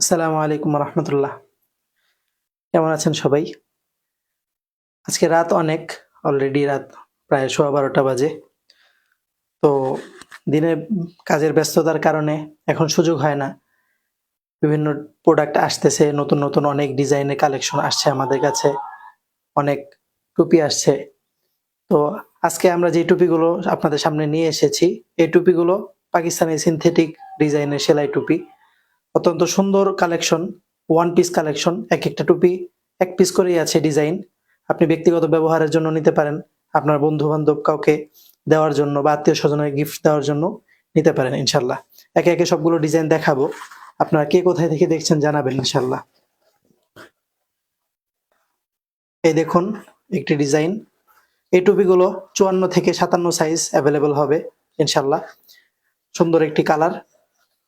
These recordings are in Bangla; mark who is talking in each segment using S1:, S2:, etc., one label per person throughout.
S1: আসসালামু আলাইকুম রহমতুল্লাহ। কেমন আছেন সবাই? আজকে রাত অনেক অলরেডি রাত প্রায় সোয়া বারোটা বাজে। তো দিনে কাজের ব্যস্ততার কারণে এখন সুযোগ হয় না। বিভিন্ন প্রোডাক্ট আসতেছে, নতুন নতুন অনেক ডিজাইনের কালেকশন আসছে আমাদের কাছে। অনেক টুপি আসছে। তো আজকে আমরা যে টুপিগুলো আপনাদের সামনে নিয়ে এসেছি, এই টুপিগুলো পাকিস্তানি সিনথেটিক ডিজাইনের সেলাই টুপি। অত্যন্ত সুন্দর কালেকশন ওয়ান পিস কালেকশন এক একটা টুপি, এক পিস করেই আছে ডিজাইন আপনি ব্যক্তিগত ব্যবহারের জন্য নিতে পারেন, আপনার বন্ধু বান্ধব কাউকে দেওয়ার জন্য বা আত্মীয় স্বজনের গিফট দেওয়ার জন্য নিতে পারেন ইনশাল্লাহ একে একে সবগুলো ডিজাইন দেখাবো। আপনারা কে কোথায় থেকে দেখছেন জানাবেন ইনশাল্লাহ এই দেখুন একটি ডিজাইন এই টুপিগুলো চুয়ান্ন থেকে সাতান্ন সাইজ অ্যাভেলেবল হবে ইনশাল্লাহ সুন্দর একটি কালার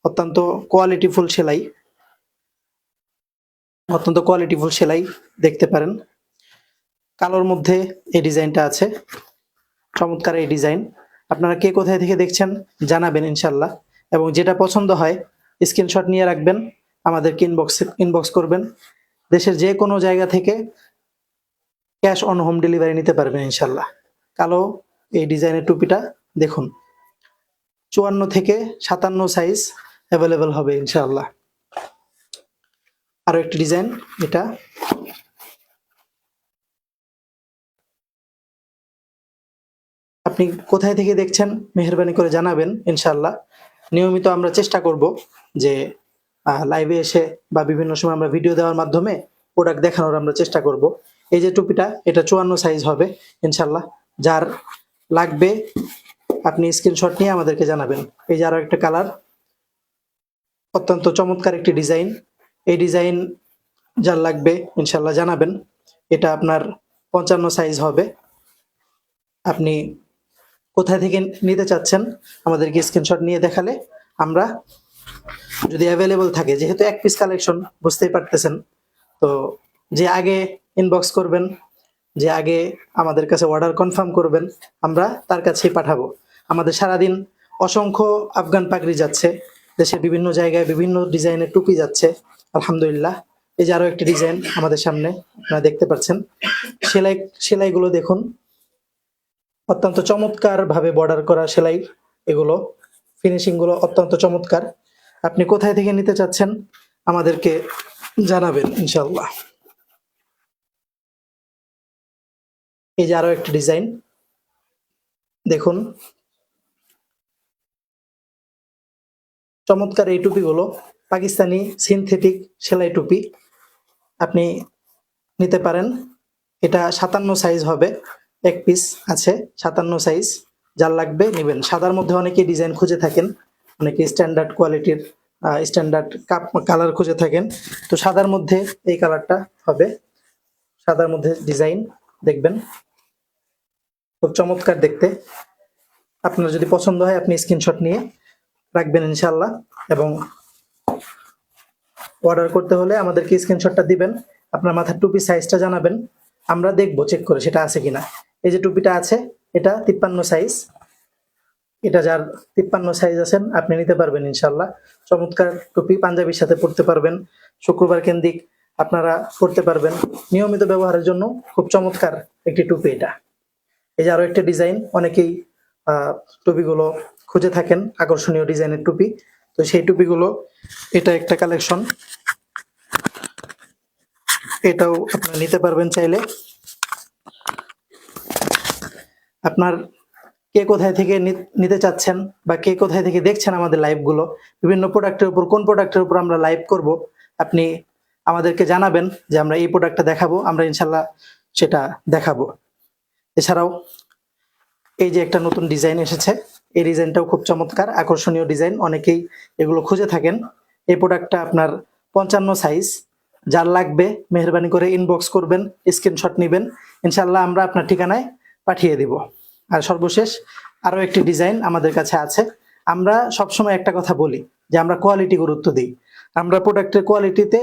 S1: অত্যন্ত কোয়ালিটিফুল সেলাই। অত্যন্ত কোয়ালিটিফুল সেলাই দেখতে পারেন। কালোর মধ্যে এই ডিজাইনটা আছে। চমৎকার এই ডিজাইন। আপনারা কে কোথায় থেকে দেখছেন জানাবেন ইনশাল্লাহ এবং যেটা পছন্দ হয় স্ক্রিনশট নিয়ে রাখবেন আমাদেরকে ইনবক্স ইনবক্স করবেন। দেশের যে কোনো জায়গা থেকে ক্যাশ অন হোম ডেলিভারি নিতে পারবেন ইনশাল্লাহ কালো এই ডিজাইনের টুপিটা দেখুন। চুয়ান্ন থেকে সাতান্ন সাইজ অ্যাভেলেবেল হবে, ইনশাআল্লাহ। আরও একটি ডিজাইন এটা। আপনি কোথায় থেকে দেখছেন, মেহরবানি করে জানাবেন, ইনশাআল্লাহ। নিয়মিত আমরা চেষ্টা করব যে লাইভে এসে বা বিভিন্ন সময় আমরা ভিডিও দেওয়ার মাধ্যমে প্রোডাক্ট দেখানোর আমরা চেষ্টা করব। এই যে টুপিটা, এটা চুয়ান্ন সাইজ হবে ইনশাল্লাহ যার লাগবে, আপনি স্ক্রিনশট নিয়ে আমাদেরকে জানাবেন। এই যে আরও একটা কালার অত্যন্ত চমৎকার একটি ডিজাইন। এই ডিজাইন যার লাগবে ইনশাল্লাহ জানাবেন। এটা আপনার পঞ্চান্ন সাইজ হবে। আপনি কোথায় থেকে নিতে চাচ্ছেন আমাদেরকে স্ক্রিনশট নিয়ে দেখালে আমরা যদি অ্যাভেলেবল থাকে, যেহেতু এক পিস কালেকশন বুঝতেই পারতেছেন। তো যে আগে ইনবক্স করবেন, যে আগে আমাদের কাছে অর্ডার কনফার্ম করবেন, আমরা তার কাছেই পাঠাবো। আমাদের সারাদিন অসংখ্য আফগান পাগড়ি যাচ্ছে। দেশের বিভিন্ন জায়গায় বিভিন্ন ডিজাইনের টুপি যাচ্ছে, আলহামদুলিল্লাহ। এই যে আরও একটি ডিজাইন আমাদের সামনে, আপনারা দেখতে পাচ্ছেন। সেলাই, সেলাইগুলো দেখুন। অত্যন্ত চমৎকার ভাবে বর্ডার করা সেলাই এগুলো ফিনিশিংগুলো অত্যন্ত চমৎকার। আপনি কোথায় থেকে নিতে চাচ্ছেন আমাদেরকে জানাবেন ইনশাল্লাহ এই যে আরও একটি ডিজাইন। দেখুন চমৎকার এই টুপিগুলো পাকিস্তানি সিনথেটিক সেলাই টুপি, আপনি নিতে পারেন। এটা সাতান্ন সাইজ হবে, এক পিস আছে, সাতান্ন সাইজ যার লাগবে নেবেন। সাদার মধ্যে অনেকে ডিজাইন খুঁজে থাকেন অনেকে স্ট্যান্ডার্ড কোয়ালিটির স্ট্যান্ডার্ড কাপ কালার খুঁজে থাকেন। তো সাদার মধ্যে এই কালারটা হবে। সাদার মধ্যে ডিজাইন দেখবেন। খুব চমৎকার দেখতে। আপনার যদি পছন্দ হয়, আপনি স্ক্রিনশট নিয়ে রাখবেন ইনশাল্লাহ এবং অর্ডার করতে হলে আমাদেরকে স্ক্রিনশটটা দিবেন, আপনার মাথার টুপি সাইজটা জানাবেন, আমরা দেখব চেক করে সেটা আছে কিনা। এই যে টুপিটা আছে, এটা তিপ্পান্ন সাইজ এটা যার তিপ্পান্ন সাইজ আছেন আপনি নিতে পারবেন ইনশাল্লাহ চমৎকার টুপি, পাঞ্জাবির সাথে পড়তে পারবেন, শুক্রবার কেন্দ্রিক আপনারা পড়তে পারবেন। নিয়মিত ব্যবহারের জন্য খুব চমৎকার একটি টুপি এটা। এই যে আরও একটা ডিজাইন অনেকেই টুপিগুলো খুঁজে থাকেন আকর্ষণীয় ডিজাইনের টুপি। তো সেই টুপিগুলো, এটা একটা কালেকশন এটাও আপনারা নিতে পারবেন চাইলে। আপনার কে কোথায় থেকে নিতে চাচ্ছেন বা কে কোথায় থেকে দেখছেন আমাদের লাইভগুলো বিভিন্ন প্রোডাক্টের উপর, কোন প্রোডাক্টের উপর আমরা লাইভ করব, আপনি আমাদেরকে জানাবেন যে আমরা এই প্রোডাক্টটা দেখাবো, আমরা ইনশাল্লাহ সেটা দেখাবো। এছাড়াও এই যে একটা নতুন ডিজাইন এসেছে, এই ডিজাইনটাও খুব চমৎকার, আকর্ষণীয় ডিজাইন, অনেকেই এগুলো খুঁজে থাকেন। এই প্রোডাক্টটা আপনার পঞ্চান্ন সাইজ যার লাগবে মেহরবানি করে ইনবক্স করবেন স্ক্রিনশট নেবেন ইনশাল্লাহ আমরা আপনার ঠিকানায় পাঠিয়ে দিব। আর সর্বশেষ আরও একটি ডিজাইন আমাদের কাছে আছে। আমরা সবসময় একটা কথা বলি, যে আমরা কোয়ালিটি গুরুত্ব দিই। আমরা প্রোডাক্টের কোয়ালিটিতে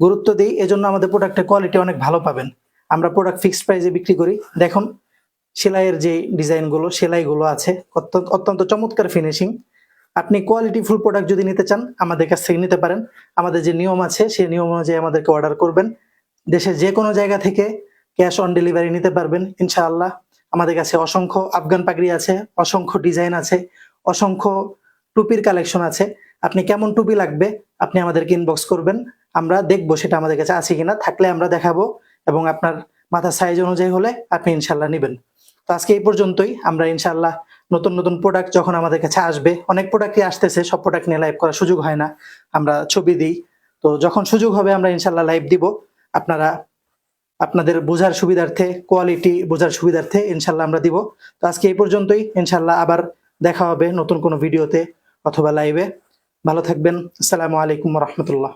S1: গুরুত্ব দিই, এজন্য আমাদের প্রোডাক্টের কোয়ালিটি অনেক ভালো পাবেন। আমরা প্রোডাক্ট ফিক্সড প্রাইসে বিক্রি করি। দেখুন সেলাইয়ের যে ডিজাইনগুলো, সেলাইগুলো আছে। অত্যন্ত চমৎকার ফিনিশিং আপনি কোয়ালিটি ফুল প্রোডাক্ট যদি নিতে চান, আমাদের কাছ থেকে নিতে পারেন। আমাদের যে নিয়ম আছে, সেই নিয়ম অনুযায়ী আমাদেরকে অর্ডার করবেন। দেশের যে কোনো জায়গা থেকে ক্যাশ অন ডেলিভারি নিতে পারবেন, ইনশাআল্লাহ। আমাদের কাছে অসংখ্য আফগান পাগড়ি আছে, অসংখ্য ডিজাইন আছে, অসংখ্য টুপির কালেকশন আছে। আপনি কেমন টুপি লাগবে, আপনি আমাদেরকে ইনবক্স করবেন। আমরা দেখব সেটা আমাদের কাছে আছে কিনা, থাকলে আমরা দেখাবো। এবং আপনার মাথার সাইজ অনুযায়ী হলে আপনি ইনশাল্লাহ নেবেন। তো আজকে এই পর্যন্তই। আমরা ইনশাল্লাহ নতুন নতুন প্রোডাক্ট যখন আমাদের কাছে আসবে, অনেক প্রোডাক্টই আসতেছে, সব প্রোডাক্ট নিয়ে লাইভ করার সুযোগ হয় না। আমরা ছবি দিই। তো যখন সুযোগ হবে আমরা ইনশাল্লাহ লাইভ দিব। আপনারা, আপনাদের বোঝার সুবিধার্থে কোয়ালিটি বোঝার সুবিধার্থে ইনশাল্লাহ আমরা দিব। তো আজকে এই পর্যন্তই। ইনশাল্লাহ আবার দেখা হবে নতুন কোনো ভিডিওতে অথবা লাইভে ভালো থাকবেন। আসসালামু আলাইকুম রহমতুল্লাহ।